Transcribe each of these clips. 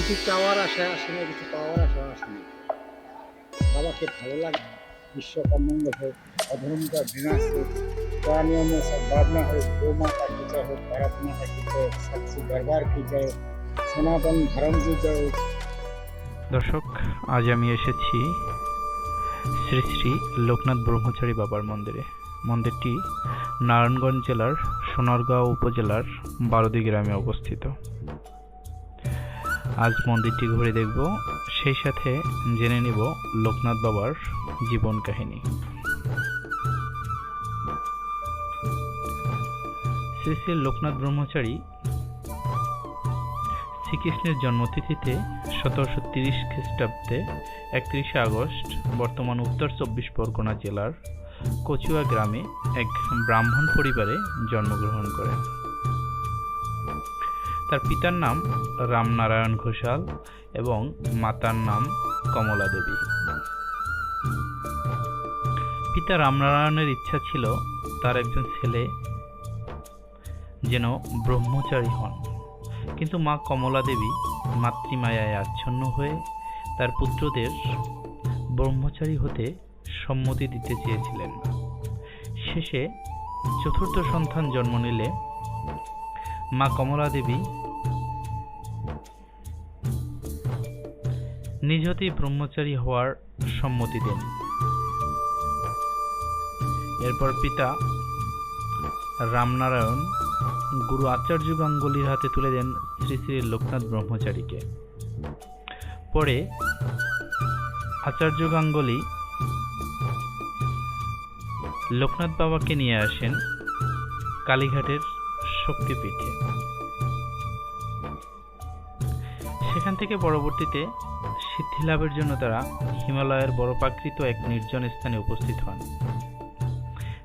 কিছু চাওয়ার আশা আসে না কিছু পাওয়ার আশা আসে না বাবাকে ভালো লাগে বিশ্বকর হোক অধর্মতা বিনাশ হোক প্রাণীয় ভাবনা হোক গোমাতা কি জয় হোক ভারত মাতা কি হোক, সাক্ষী দরবার কি হোক, সনাতন ধর্ম কি হোক। দর্শক, আজ আমি এসেছি শ্রী শ্রী লোকনাথ ব্রহ্মচারী বাবার মন্দিরে। মন্দিরটি নারায়ণগঞ্জ জেলার সোনারগাঁও উপজেলার বারোদি গ্রামে অবস্থিত। আজ মন্দিরটি ঘুরে দেখব। সেই সাথে জেনে নিব লোকনাথ বাবার জীবন কাহিনী। শ্রী শ্রী লোকনাথ ব্রহ্মচারী শ্রীকৃষ্ণের জন্মতিথিতে সতেরোশো তিরিশ খ্রিস্টাব্দে একত্রিশে আগস্ট বর্তমান উত্তর চব্বিশ পরগনা জেলার কচুয়া গ্রামে এক ব্রাহ্মণ পরিবারে জন্মগ্রহণ করেন। তার পিতার নাম রামনারায়ণ ঘোষাল এবং মাতার নাম কমলা দেবী। পিতা রামনারায়ণের ইচ্ছা ছিল তার একজন ছেলে যেন ব্রহ্মচারী হন। কিন্তু মা কমলা দেবী মাতৃমায়ায় আচ্ছন্ন হয়ে তার পুত্রদের ব্রহ্মচারী হতে সম্মতি দিতে চেয়েছিলেন। শেষে চতুর্থ সন্তান জন্ম নিলে মা কমলা দেবী নিজ হতেই ব্রহ্মচারী হওয়ার সম্মতি দেন। এরপর পিতা রামনারায়ণ গুরু আচার্য গাঙ্গুলির হাতে তুলে দেন শ্রী শ্রী লোকনাথ ব্রহ্মচারীকে। পরে আচার্য গাঙ্গুলি লোকনাথ বাবাকে নিয়ে আসেন কালীঘাটের শক্তিপীঠে সেখান থেকে পরবর্তীতে সিদ্ধি লাভের জন্য তারা হিমালয়ের বরফাকৃত এক নির্জন স্থানে উপস্থিত হন,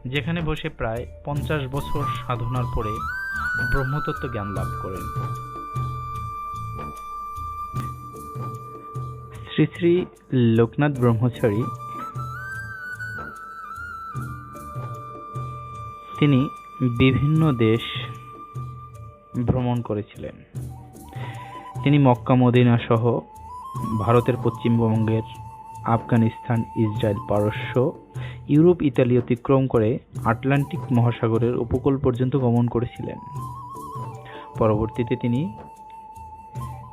যেখানে বসে প্রায় পঞ্চাশ বছর সাধনার পরে ব্রহ্মতত্ত্ব জ্ঞান লাভ করেন। শ্রী শ্রী লোকনাথ ব্রহ্মচারী তিনি বিভিন্ন দেশ ভ্রমণ করেছিলেন। তিনি মক্কা, মদিনা সহ ভারতের পশ্চিমবঙ্গের আফগানিস্তান, ইসরায়েল পারস্য, ইউরোপ, ইতালি অতিক্রম করে আটলান্টিক মহাসাগরের উপকূল পর্যন্ত গমন করেছিলেন। পরবর্তীতে তিনি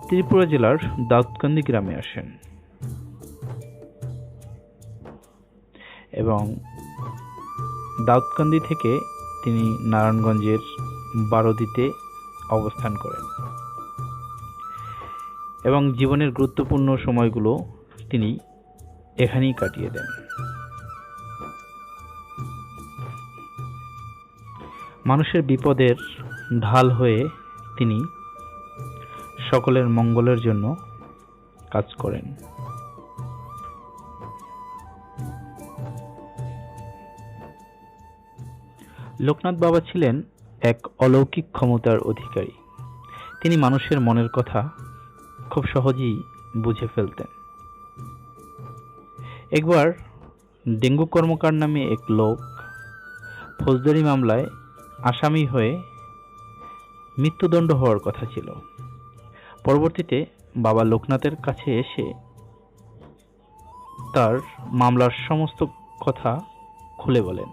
ত্রিপুরা জেলার দাউদকান্দি গ্রামে আসেন। এবং দাউদকান্দি থেকে তিনি নারায়ণগঞ্জের বারোদিতে অবস্থান করেন। এবং জীবনের গুরুত্বপূর্ণ সময়গুলো তিনি এখানেই কাটিয়ে দেন। মানুষের বিপদের ঢাল হয়ে তিনি সকলের মঙ্গলের জন্য কাজ করেন। লোকনাথ বাবা ছিলেন এক অলৌকিক ক্ষমতার অধিকারী। তিনি মানুষের মনের কথা খুব সহজেই বুঝে ফেলতেন। একবার ডেঙ্গু কর্মকার নামে এক লোক ফৌজদারি মামলায় আসামি হয়ে মৃত্যুদণ্ড হওয়ার কথা ছিল। পরবর্তীতে বাবা লোকনাথের কাছে এসে তার মামলার সমস্ত কথা খুলে বলেন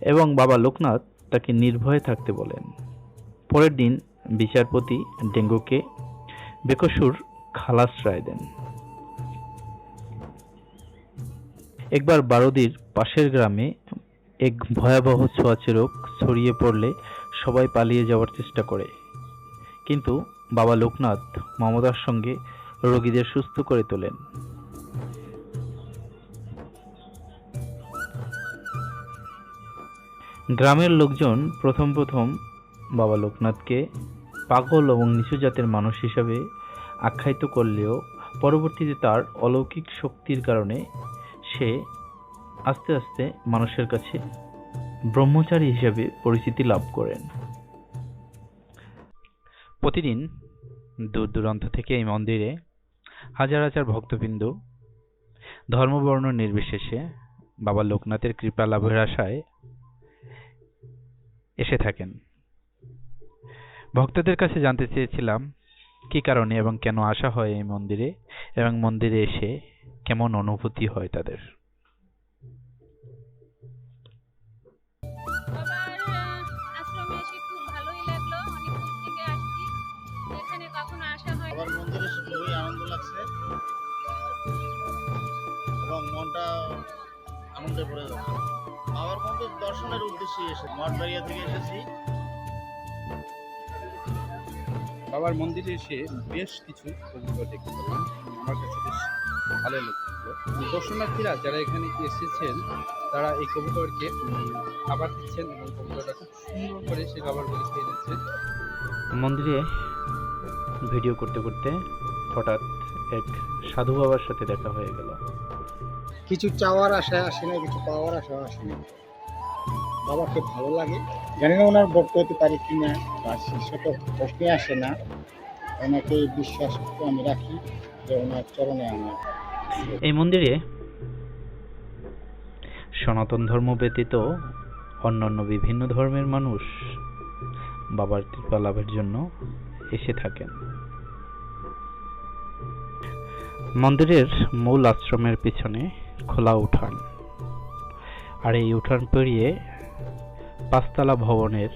এবং বাবা লোকনাথ তাকে নির্ভয়ে থাকতে বলেন। পরের দিন বিচারপতি ডেঙ্গুকে বেকসুর খালাস রায় দেন। একবার বারোদির পাশের গ্রামে এক ভয়াবহ ছোঁয়াচে রোগ ছড়িয়ে পড়লে সবাই পালিয়ে যাওয়ার চেষ্টা করে। কিন্তু বাবা লোকনাথ মমতার সঙ্গে রোগীদের সুস্থ করে তোলেন। গ্রামের লোকজন প্রথম প্রথম বাবা লোকনাথকে পাগল এবং নিচু জাতের মানুষ হিসাবে আখ্যায়িত করলেও পরবর্তীতে তার অলৌকিক শক্তির কারণে সে আস্তে আস্তে মানুষের কাছে ব্রহ্মচারী হিসাবে পরিচিতি লাভ করেন। প্রতিদিন দূর দূরান্ত থেকে এই মন্দিরে হাজার হাজার ভক্তবৃন্দ, ধর্মবর্ণ নির্বিশেষে বাবা লোকনাথের কৃপা লাভের আশায় এসে থাকেন। ভক্তদের কাছে জানতে চেয়েছিলাম কী কারণে এবং কেন আসা হয় এই মন্দিরে এবং মন্দিরে এসে কেমন অনুভূতি হয় তাদের? বাবার আহ, আনন্দে ভরে যাচ্ছে বাবার মন্দির দর্শনের উদ্দেশ্যে এসে মঠবাড়িয়া থেকে এসেছি। বাবার মন্দিরে এসে বেশ কিছু কবুতর দেখতে পেলাম আমার কাছে বেশ ভালো লাগল দর্শনার্থীরা যারা এখানে এসেছেন তারা এই কবুতরকে খাবার দিচ্ছেন এবং কবুতরটা খুব সুন্দর করে সেই খাবারগুলি খেয়ে নিচ্ছে মন্দিরে ভিডিও করতে করতে হঠাৎ এক সাধু বাবার সাথে দেখা হয়ে গেল। কিছু চাওয়ার আশায় আসে না, কিছু পাওয়ার আশায় আসে না। বাবাকে ভালো লাগে। জানি না ওনার ভক্ত হতে পারি কি না, বা শিষ্য তো প্রশ্নে আসে না। ওনাকে বিশ্বাস আমি রাখি যে ওনার চরণে আমার এই মন্দিরে সনাতন ধর্ম ব্যতীত অন্যান্য বিভিন্ন ধর্মের মানুষ বাবার কৃপা লাভের জন্য এসে থাকেন। মন্দিরের মূল আশ্রমের পিছনে খোলা উঠান। আর এই উঠান পেরিয়ে পাঁচতলা ভবনের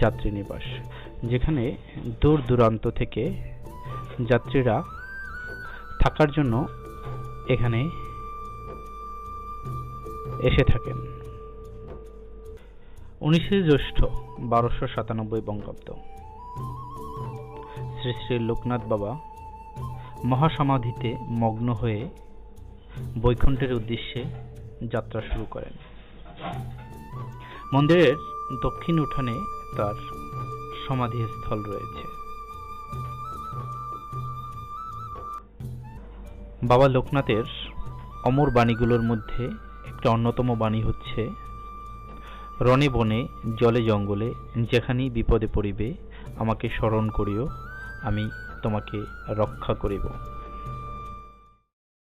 যাত্রী নিবাস, যেখানে দূর দূরান্ত থেকে যাত্রীরা থাকার জন্য এখানে এসে থাকেন। উনিশে জ্যৈষ্ঠ বারোশো সাতানব্বই বঙ্গাব্দ। শ্রী শ্রী লোকনাথ বাবা মহাসমাধিতে মগ্ন হয়ে বৈকুণ্ঠের উদ্দেশ্যে যাত্রা শুরু করেন। মন্দিরের দক্ষিণ উঠানে তার সমাধিস্থল রয়েছে। বাবা লোকনাথের অমর বাণীগুলোর মধ্যে একটা অন্যতম বাণী হচ্ছে, রণে বনে, জলে জঙ্গলে, যেখানেই বিপদে পড়িবে, আমাকে স্মরণ করিও, আমি তোমাকে রক্ষা করিব।